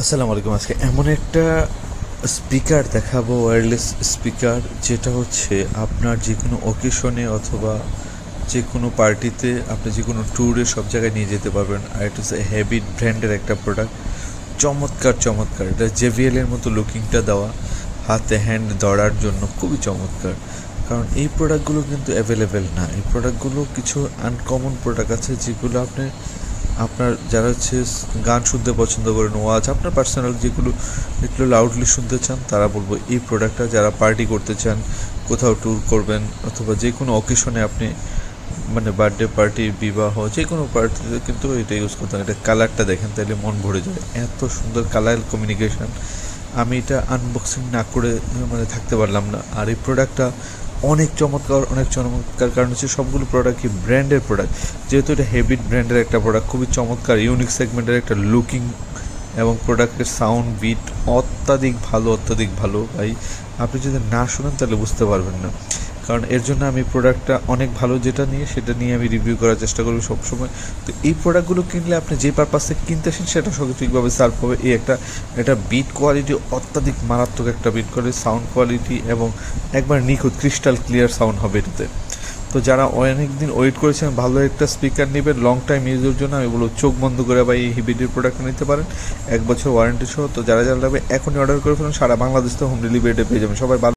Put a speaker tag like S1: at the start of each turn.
S1: আসসালামু আলাইকুম। আজকে এমন একটা স্পিকার দেখাবো ওয়্যারলেস স্পিকার যেটা হচ্ছে আপনার যে কোনো অকেশনে অথবা যে কোনো পার্টিতে আপনি যে কোনো ট্যুরে সব জায়গায় নিয়ে যেতে পারবেন। আর ইট এটা হচ্ছে হেভি ব্র্যান্ডের একটা প্রোডাক্ট চমৎকার চমৎকার। এটা জেভিএলের মতো লুকিংটা দেওয়া, হাতে হ্যান্ড ধরার জন্য খুবই চমৎকার। কারণ এই প্রোডাক্টগুলো কিন্তু অ্যাভেলেবেল না। এই প্রোডাক্টগুলো কিছু আনকমন প্রোডাক্ট আছে যেগুলো আপনি আপনার যারা হচ্ছে গান শুনতে পছন্দ করেন ওয়াজ আপনার পার্সোনাল যেগুলো একটু লাউডলি শুনতে চান, তারা বলব এই প্রোডাক্টটা যারা পার্টি করতে চান, কোথাও ট্যুর করবেন অথবা যে কোনো অকেশনে আপনি মানে বার্থডে পার্টি বিবাহ, যে কোনো পার্টিতে কিন্তু এটা ইউজ করতে এটা কালারটা দেখেন তাহলে মন ভরে যায়। এত সুন্দর কালার কমিউনিকেশন আমি এটা আনবক্সিং না করে মানে থাকতে পারলাম না। আর এই প্রোডাক্টটা অনেক চমৎকার অনেক চমৎকার কারণ হচ্ছে সবগুলো প্রোডাক্টই ব্র্যান্ডের প্রোডাক্ট যেহেতু এটা হেভিট ব্র্যান্ডের একটা প্রোডাক্ট খুবই চমৎকার ইউনিক সেগমেন্টের একটা লুকিং এবং প্রোডাক্টের সাউন্ড বিট অত্যাধিক ভালো অত্যাধিক ভালো। ভাই, আপনি যদি না শোনেন তাহলে বুঝতে পারবেন না। কারণ এর জন্য আমি প্রোডাক্টটা অনেক ভালো যেটা নিয়ে, সেটা নিয়ে আমি রিভিউ করার চেষ্টা করব সবসময়। তো এই প্রোডাক্টগুলো কিনলে আপনি যে পারপাসে কিনতে আসেন, সেটা সঠিকভাবে সার্ভ হবে। এই একটা, এটা বিট কোয়ালিটি অত্যাধিক মারাত্মক একটা বিট কোয়ালিটি সাউন্ড কোয়ালিটি এবং একবার নিখুঁত ক্রিস্টাল ক্লিয়ার সাউন্ড হবে এটাতে। তো যারা অনেক দিন ওয়েট করেছেন, ভালো একটা স্পিকার নেবেন লং টাইম ইউজের জন্য, আমি বলব চোখ বন্ধ করে বা এই হিবিডির প্রোডাক্ট নিতে পারেন। এক বছর ওয়ারেন্টি সহ। তো যারা যারা লাগবে, এখনই অর্ডার করে ফেলুন। সারা বাংলাদেশ তো হোম ডেলিভারিতে পেয়ে যাবেন। সবাই